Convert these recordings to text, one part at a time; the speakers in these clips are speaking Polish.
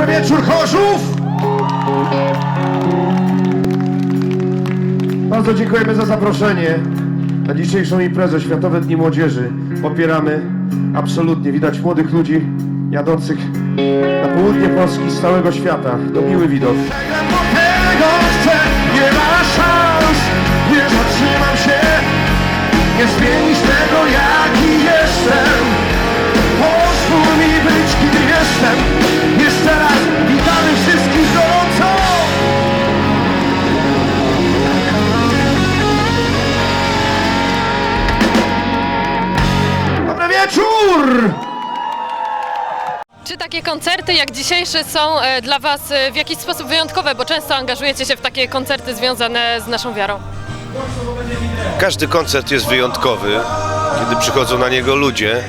Dobry wieczór, Chorzów! Bardzo dziękujemy za zaproszenie na dzisiejszą imprezę Światowe Dni Młodzieży. Popieramy absolutnie. Widać młodych ludzi jadących na południe Polski z całego świata. To miły widok. Nie ma szans, nie zatrzymam się, nie zmienisz tego wieczór! Czy takie koncerty jak dzisiejsze są e, dla Was e, w jakiś sposób wyjątkowe, bo często angażujecie się w takie koncerty związane z naszą wiarą? Każdy koncert jest wyjątkowy, kiedy przychodzą na niego ludzie.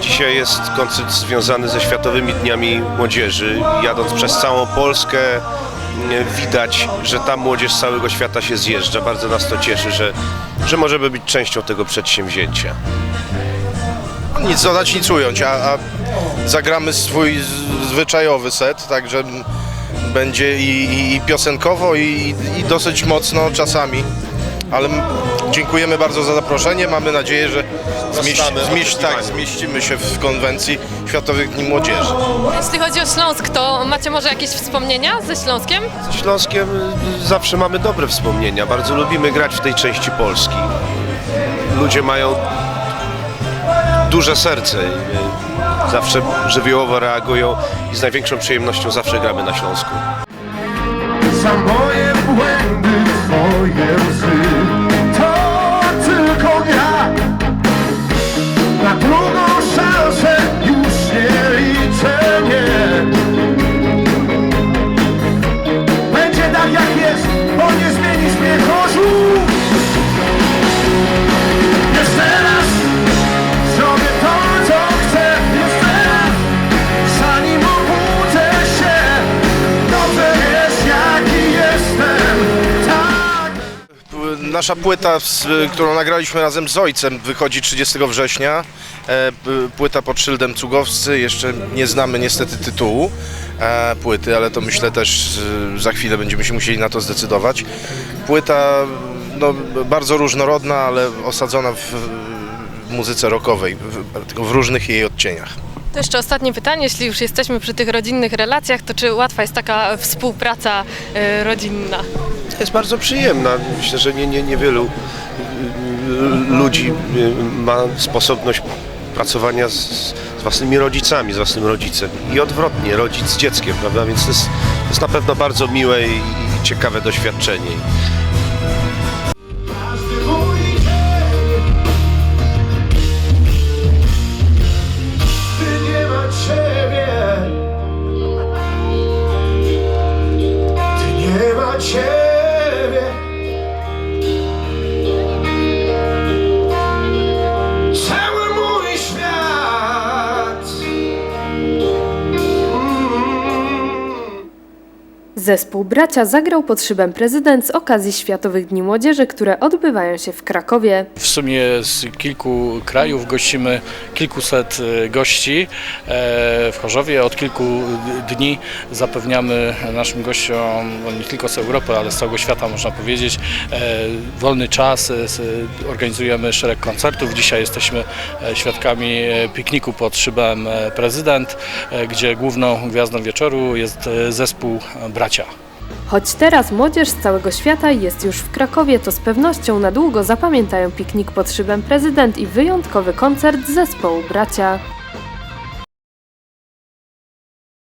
Dzisiaj jest koncert związany ze Światowymi Dniami Młodzieży. Jadąc przez całą Polskę nie, widać, że ta młodzież z całego świata się zjeżdża. Bardzo nas to cieszy, że, że możemy być częścią tego przedsięwzięcia. Nic dodać, nic ująć, a, a zagramy swój zwyczajowy set, także będzie i, i, i piosenkowo, i, i dosyć mocno czasami. Ale dziękujemy bardzo za zaproszenie. Mamy nadzieję, że zmieści, zmieści, tak, zmieścimy się w konwencji Światowych Dni Młodzieży. Jeśli chodzi o Śląsk, to macie może jakieś wspomnienia ze Śląskiem? Z Śląskiem y, zawsze mamy dobre wspomnienia. Bardzo lubimy grać w tej części Polski. Ludzie mają duże serce. Zawsze żywiołowo reagują i z największą przyjemnością zawsze gramy na Śląsku. Nasza płyta, z, którą nagraliśmy razem z ojcem, wychodzi 30 września. E, Płyta pod szyldem Cugowscy. Jeszcze nie znamy niestety tytułu e, płyty, ale to myślę też e, za chwilę będziemy się musieli na to zdecydować. Płyta no, bardzo różnorodna, ale osadzona w, muzyce rockowej, w, w różnych jej odcieniach. To jeszcze ostatnie pytanie, jeśli już jesteśmy przy tych rodzinnych relacjach, to czy łatwa jest taka współpraca e, rodzinna? Jest bardzo przyjemna. Myślę, że nie, nie, niewielu y, y, ludzi y, ma sposobność pracowania z, z własnymi rodzicami, z własnym rodzicem. I odwrotnie, rodzic z dzieckiem, prawda? Więc to jest, to jest na pewno bardzo miłe i, i ciekawe doświadczenie. Zespół Bracia zagrał pod szybem prezydent z okazji Światowych Dni Młodzieży, które odbywają się w Krakowie. W sumie z kilku krajów gościmy kilkuset e, gości e, w Chorzowie. Od kilku dni zapewniamy naszym gościom no nie tylko z Europy, ale z całego świata można powiedzieć e, wolny czas. Organizujemy szereg koncertów. Dzisiaj jesteśmy świadkami pikniku pod szybem prezydent, gdzie główną gwiazdą wieczoru jest zespół Bracia. Choć teraz młodzież z całego świata jest już w Krakowie, to z pewnością na długo zapamiętają piknik pod szybem prezydent i wyjątkowy koncert zespołu Bracia.